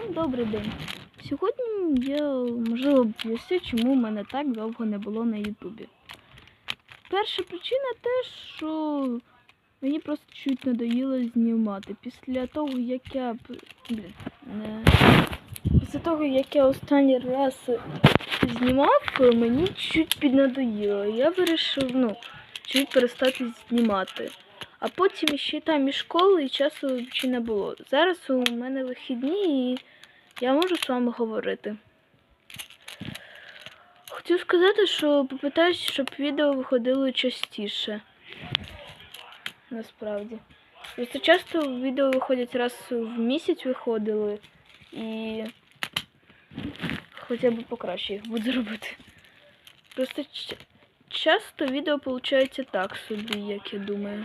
Всім добрий день. Сьогодні я можливо поясню, чому в мене так довго не було на Ютубі. Перша причина те, що мені просто чуть надоїло знімати. Після того, як я. Блін, не... Після того, як я останній раз знімав, мені чуть піднадоїло. Я вирішив, ну, чуть перестати знімати. А потім ще там і школи, і часу ще не було. Зараз у мене вихідні і я можу з вами говорити. Хотів сказати, що попитаюсь, щоб відео виходило частіше. Насправді. Просто часто відео виходять раз в місяць виходили і хоча б покраще їх буду робити. Просто часто відео виходить так собі, як я думаю.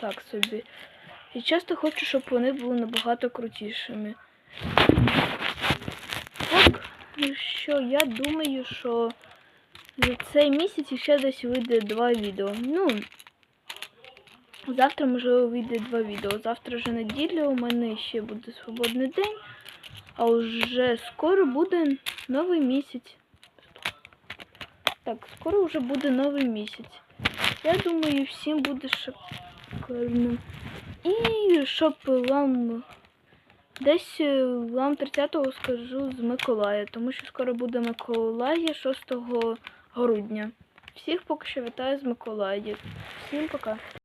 Так собі. І часто хочу, щоб вони були набагато крутішими. Так, що я думаю, що за цей місяць ще десь вийде два відео. Ну, завтра, можливо, вийде два відео. Завтра вже неділя, у мене ще буде свободний день, а вже скоро буде новий місяць. Так, скоро вже буде новий місяць. Я думаю, всім буде шикарно. І щоб вам десь е, вам 30-го скажу з Миколая, тому що скоро буде Миколая 6 грудня. Всіх поки що вітаю з Миколаїв. Всім пока.